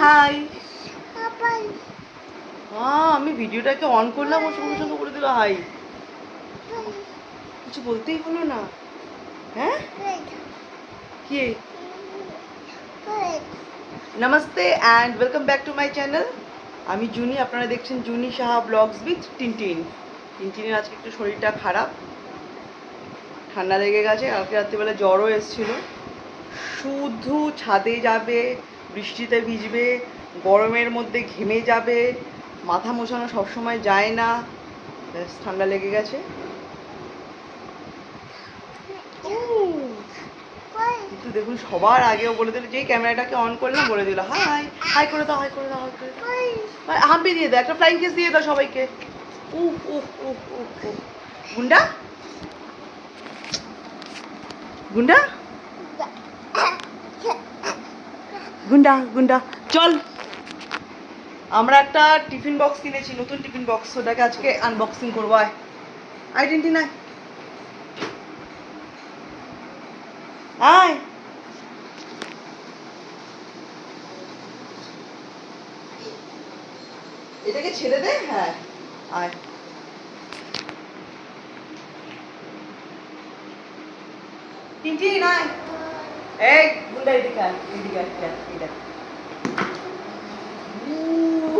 High আমি ভিডিওটাকে on করলাম ও সঙ্গে সঙ্গে করে দিল হাই কিছু বলতেই হলো না। হ্যাঁ? কি? Namaste and welcome back to my channel আমি জুনি আপনারা দেখছেন Juni Saha vlogs with Tintin টিনটিনের আজকে একটু শরীরটা খারাপ। ঠান্ডা লেগে গেছে কালকে রাত্রিবেলা জ্বরও এসেছিল। শুধু ছাদে যাবে বৃষ্টিতে ভিজবে, গরমের মধ্যে ঘেমে যাবে, মাথা মোছানো সবসময় যায় না ঠান্ডা লেগে গেছে। কিন্তু দেখুন, সবার আগেও বলে দিল, যেই ক্যামেরাটাকে অন করলাম, বলে দিল, হাই হাই করে দাও, হাই করে দাও, হাই করে দাও। হাম্পি দিয়ে দাও, একটা ফ্লাইং কিস দিয়ে দাও সবাইকে। উফ উফ উফ উফ। গুন্ডা? গুন্ডা? গুন্ডা গুন্ডা, চল। আমরা একটা টিফিন বক্স কিনেছি, নতুন টিফিন বক্স। ওটাকে আজকে আনবক্সিং করব আইডেন্টি নাই। আয়। এটাকে ছেড়ে দে? হ্যাঁ। আয়। তিনটি নাই। এই গুন্ডা এদিকে আয় এদিকে আয় এটা এটা উহ।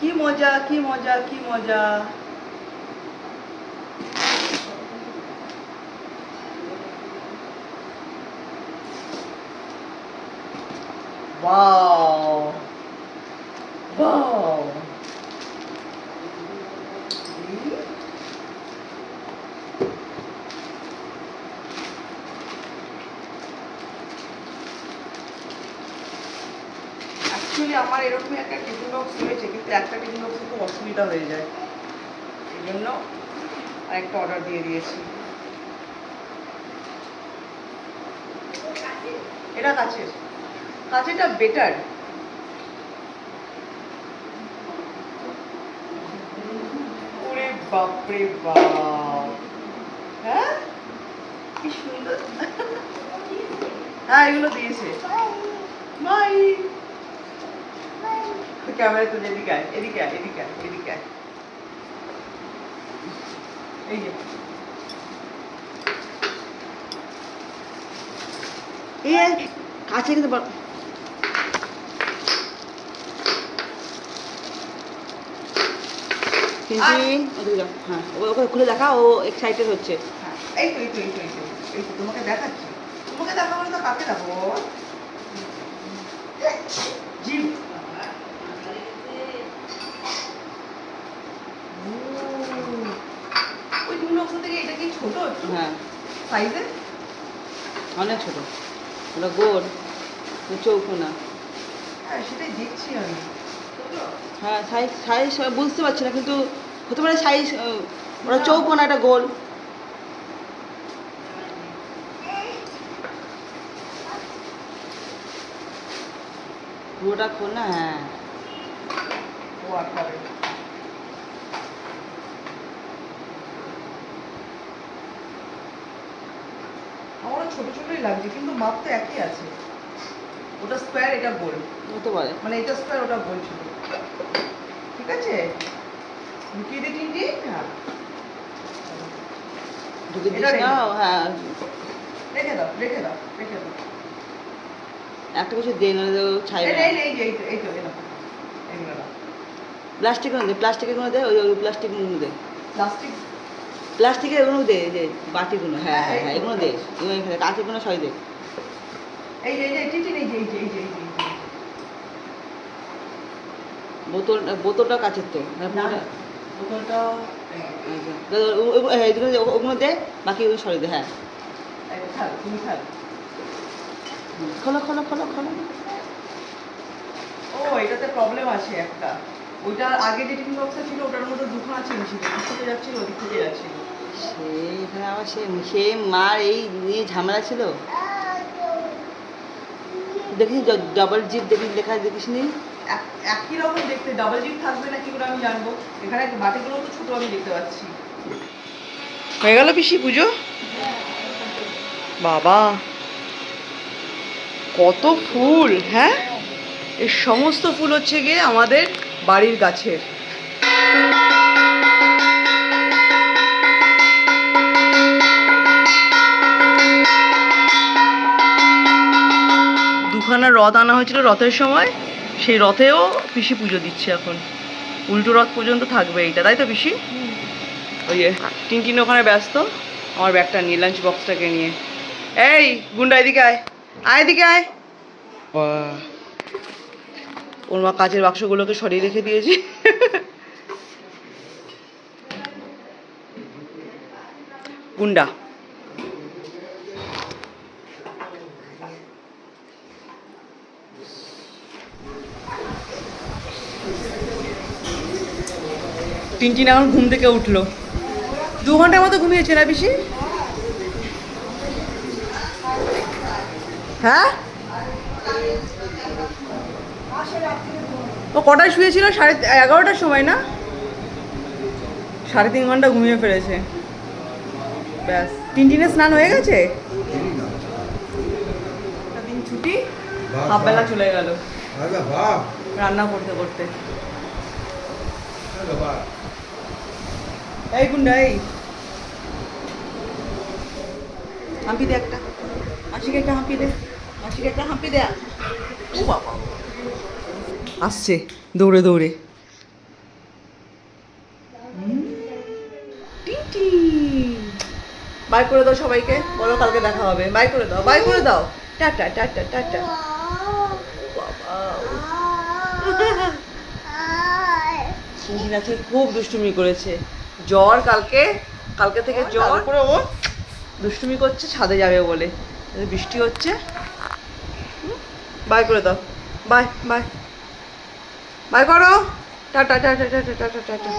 কি মজা কি মজা কি মজা Wow. Wow. অ্যাকচুয়ালি আমার এরকমই একটা টিফিন বক্স রয়েছে, কিন্তু একটা টিফিন বক্সে খুব অসুবিধা হয়ে যায়। এই জন্য আরেকটা অর্ডার দিয়ে দিয়েছি। এটা কাছের কাছেরটা বেটার ওরে বাপরে বাপ। হ্যাঁ? কি সুন্দর। হ্যাঁ এগুলো দিয়েছে। বাই। ক্যামেরা তুলে এদিকে আয় এদিকে আয় এদিকে আয় এদিকে আয় এই যে এই কাছে কিন্তু হ্যাঁ ওকে খুলে দেখা ও এক্সাইটেড হচ্ছে হ্যাঁ, এই তো এই তো এই তো এই তো তোমাকে দেখাচ্ছি তোমাকে দেখাবো তো কাকে দেখাবো জিম ও, ওই তুমি লোক থেকে এটা কি ছোট একটু হ্যাঁ। সাইজে? অনেক ছোট। ওটা গোল চৌকো না। হ্যাঁ সেটাই দেখছি আমি। হ্যাঁ সাইজ সাইজ বুঝতে পারছি না কিন্তু হতে পারে সাইজ ওটা চৌকো না একটা গোল। পুরোটা খোল না হ্যাঁ। ছোট ছোটই লাগছে কিন্তু মাপ তো একই আছে। ওটা স্কোয়ার এটা গোল। হতে পারে। মানে এটা স্কোয়ার ওটা গোল ছিল। ঠিক আছে? লুকিয়ে দিই তিনটি হ্যাঁ। দিস না হ্যাঁ। রেখে দাও রেখে দাও রেখে দাও। একটা কিছু দে না ছাইবে এই এই এই যে, এই তো প্লাস্টিক প্লাস্টিকের মধ্যে দে ওই ওই প্লাস্টিকগুলো দে। প্লাস্টিক প্লাস্টিকের এগুলো দে এই যে বাটিগুলো। হ্যাঁ হ্যাঁ হ্যাঁ, হ্যাঁ এগুলো দে এগুলো এখানে কাঁচেরগুলো সবাই দে। এই যে এই যে এই যে যে বোতল বোতলটা কাচের তো। হ্যাঁ, না বোতলটা হ্যাঁ, ও- ওগুলো দে বাকি ওগুলো সরিয়ে দে হ্যাঁ। এই থাক তুমি থাক। হুম, খোলো খোলো খোলো খোলো। ও এটাতে প্রবলেম আছে একটা। ওইটা আগে যে টিফিন বক্সটা ছিল ওটার মধ্যে দুখানা চেন ছিল এদিক থেকে যাচ্ছিল ওদিক থেকে যাচ্ছিল। সে এখানে আবার সে সে মার এই নিয়ে ঝামেলা ছিল? দেখিস ডবল জিপ দেখিস লেখা দেখিস নি? এক- একই রকম দেখতে ডাবল জিপ থাকবে না কি করে আমি জানব? এখানে বাটিগুলো তো ছোট আমি দেখতে পাচ্ছি। হয়ে গেল পিসি পুজো? বাবা কত ফুল হ্যাঁ? এই সমস্ত ফুল হচ্ছে গিয়ে আমাদের বাড়ির গাছের। দুখানা রথ আনা হয়েছিল রথের সময়। সেই রথেও পিসি পুজো দিচ্ছে এখন। উল্টো রথ পর্যন্ত থাকবে এইটা, তাই তো পিসি? ওই যে টিনটিন ওখানে ব্যস্ত। আমার ব্যাগটা নিয়ে লাঞ্চ বক্সটাকে নিয়ে। এই, গুন্ডা, এদিকে আয়। আয়, এদিকে আয়। ওর মা কাচের বাক্সগুলোকে সরিয়ে রেখে দিয়েছি। গুন্ডা টিনটিন এখন ঘুম থেকে উঠল। দু ঘণ্টার মতো ঘুমিয়েছে না বেশি হ্যাঁ? ও কটায় শুয়েছিল? সাড়ে এগারোটার সময় না? সাড়ে তিন ঘণ্টা ঘুমিয়ে ফেলেছে। ব্যাস। টিনটিনের স্নান হয়ে গেছে? দিন ছুটি হাফ বেলা চলে গেল। রান্না করতে করতে। এই গুন্ডা এই। হাম্পি দে একটা। মাসিকে একটা হাম্পি দে। মাসিকে একটা হাঁপি দে। ও বাবা। আসছে দৌড়ে দৌড়ে। বাই করে দাও সবাইকে। বলো কালকে দেখা হবে। বাই করে দাও বাই করে দাও। Tata tata tata. বাবা। খুব দুষ্টুমি করেছে। জ্বর কালকে কালকে থেকে জ্বর। করে ও? দুষ্টুমি করছে ছাদে যাবে বলে। বৃষ্টি হচ্ছে। বাই করে দাও। Bye bye. বাই করো। Tata tata tata tata tata